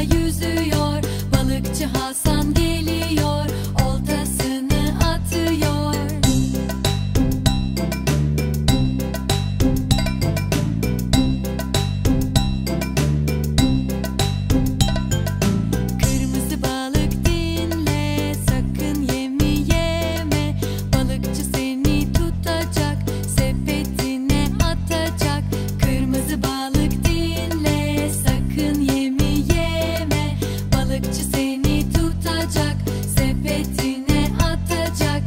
yüzüyor balıkçı Hasan gel. Seni tutacak sepetine atacak.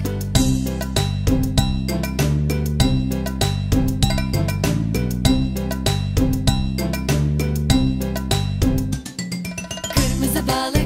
Kırmızı balık